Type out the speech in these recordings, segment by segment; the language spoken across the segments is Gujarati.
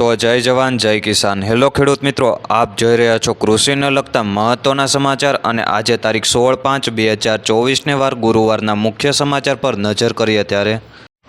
તો જય જવાન, જય કિસાન. હેલો ખેડૂત મિત્રો, આપ જોઈ રહ્યા છો કૃષિને લગતા મહત્ત્વના સમાચાર અને આજે તારીખ સોળ પાંચ બે હજાર ચોવીસને વાર ગુરુવારના મુખ્ય સમાચાર પર નજર કરીએ ત્યારે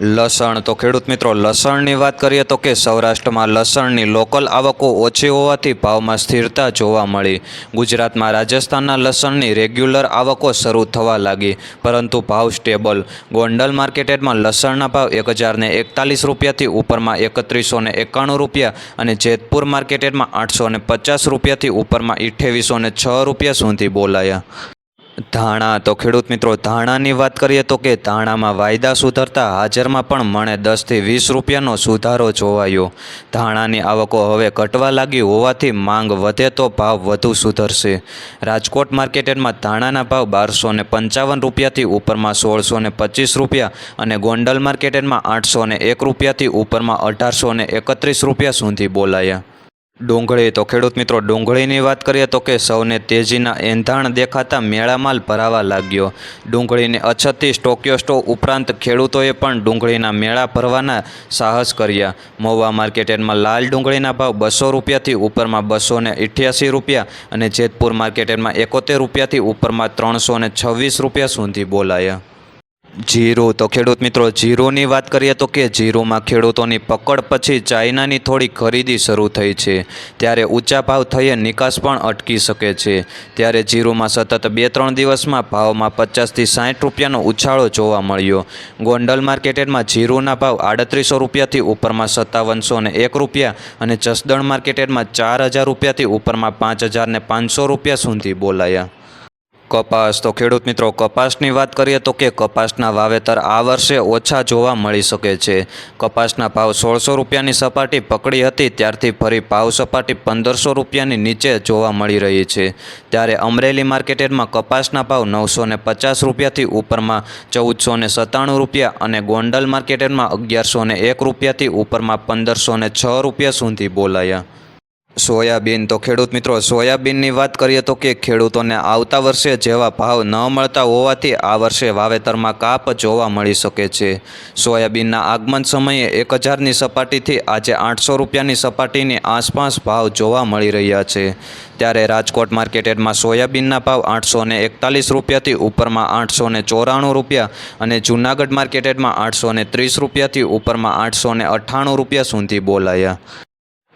લસણ. તો ખેડૂત મિત્રો, લસણની વાત કરીએ તો કે સૌરાષ્ટ્રમાં લસણની લોકલ આવકો ઓછી હોવાથી ભાવમાં સ્થિરતા જોવા મળી. ગુજરાતમાં રાજસ્થાનના લસણની રેગ્યુલર આવકો શરૂ થવા લાગી, પરંતુ ભાવ સ્ટેબલ. ગોંડલ માર્કેટેડમાં લસણના ભાવ એક હજારને એકતાલીસ રૂપિયાથી ઉપરમાં એકત્રીસો ને એકાણું રૂપિયા અને જેતપુર માર્કેટેડમાં આઠસો ને પચાસ રૂપિયાથી ઉપરમાં અઠ્ઠાવીસો ને છ રૂપિયા સુધી બોલાયા. ધાણા. તો ખેડૂત મિત્રો, ધાણાની વાત કરીએ તો કે ધાણામાં વાયદા સુધરતા હાજરમાં પણ મણે દસથી વીસ રૂપિયાનો સુધારો જોવાયો. ધાણાની આવકો હવે ઘટવા લાગી હોવાથી માંગ વધે તો ભાવ વધુ સુધરશે. રાજકોટ માર્કેટમાં ધાણાના ભાવ બારસો ને પંચાવન રૂપિયાથી ઉપરમાં સોળસો ને પચીસ રૂપિયા અને ગોંડલ માર્કેટમાં આઠસો ને એક રૂપિયાથી ઉપરમાં અઢારસો ને એકત્રીસ રૂપિયા સુધી બોલાયા. ડુંગળી. તો ખેડૂત મિત્રો, ડુંગળીની વાત કરીએ તો કે સૌને તેજીના એંધાણ દેખાતા મેળામાલ ભરાવા લાગ્યો. ડુંગળીને અછતથી સ્ટોક્યો સ્ટો ઉપરાંત ખેડૂતોએ પણ ડુંગળીના મેળા ભરવાના સાહસ કર્યા. મહુવા માર્કેટમાં લાલ ડુંગળીના ભાવ બસો રૂપિયાથી ઉપરમાં બસો ને અઠ્યાસી રૂપિયા અને જેતપુર માર્કેટમાં એકોતેર રૂપિયાથી ઉપરમાં ત્રણસો ને છવ્વીસ રૂપિયા સુધી બોલાયા. જીરું. તો ખેડૂત મિત્રો, જીરુંની વાત કરીએ તો કે જીરુંમાં ખેડૂતોની પકડ પછી ચાઇનાની થોડી ખરીદી શરૂ થઈ છે. ત્યારે ઊંચા ભાવ થઈએ નિકાસ પણ અટકી શકે છે. ત્યારે જીરુંમાં સતત બે ત્રણ દિવસમાં ભાવમાં પચાસથી સાઠ રૂપિયાનો ઉછાળો જોવા મળ્યો. ગોંડલ માર્કેટેડમાં જીરુંના ભાવ આડત્રીસો રૂપિયાથી ઉપરમાં સત્તાવનસો ને એક રૂપિયા અને જસદણ માર્કેટેડમાં ચાર હજાર રૂપિયાથી ઉપરમાં પાંચ હજાર ને પાંચસો રૂપિયા સુધી બોલાયા. કપાસ. તો ખેડૂત મિત્રો, કપાસની વાત કરીએ તો કે કપાસના વાવેતર આ વર્ષે ઓછા જોવા મળી શકે છે. કપાસના ભાવ સોળસો રૂપિયાની સપાટી પકડી હતી, ત્યારથી ફરી ભાવ સપાટી પંદરસો રૂપિયાની નીચે જોવા મળી રહી છે. ત્યારે અમરેલી માર્કેટમાં કપાસના ભાવ નવસો ને પચાસ રૂપિયાથી ઉપરમાં ચૌદસો ને સત્તાણું રૂપિયા અને ગોંડલ માર્કેટમાં અગિયારસો ને એક રૂપિયાથી ઉપરમાં પંદરસો ને છ રૂપિયા સુધી બોલાયા. સોયાબીન. તો ખેડૂત મિત્રો, સોયાબીનની વાત કરીએ તો કે ખેડૂતોને આવતા વર્ષે જેવા ભાવ ન મળતા હોવાથી આ વર્ષે વાવેતરમાં કાપ જોવા મળી શકે છે. સોયાબીનના આગમન સમયે એક હજારની સપાટીથી આજે આઠસો રૂપિયાની સપાટીની આસપાસ ભાવ જોવા મળી રહ્યા છે. ત્યારે રાજકોટ માર્કેટેડમાં સોયાબીનના ભાવ આઠસો ને એકતાલીસ રૂપિયાથી ઉપરમાં આઠસો ને ચોરાણું રૂપિયા અને જૂનાગઢ માર્કેટેડમાં આઠસો ને ત્રીસ રૂપિયાથી ઉપરમાં આઠસો ને અઠ્ઠાણું રૂપિયા સુધી બોલાયા.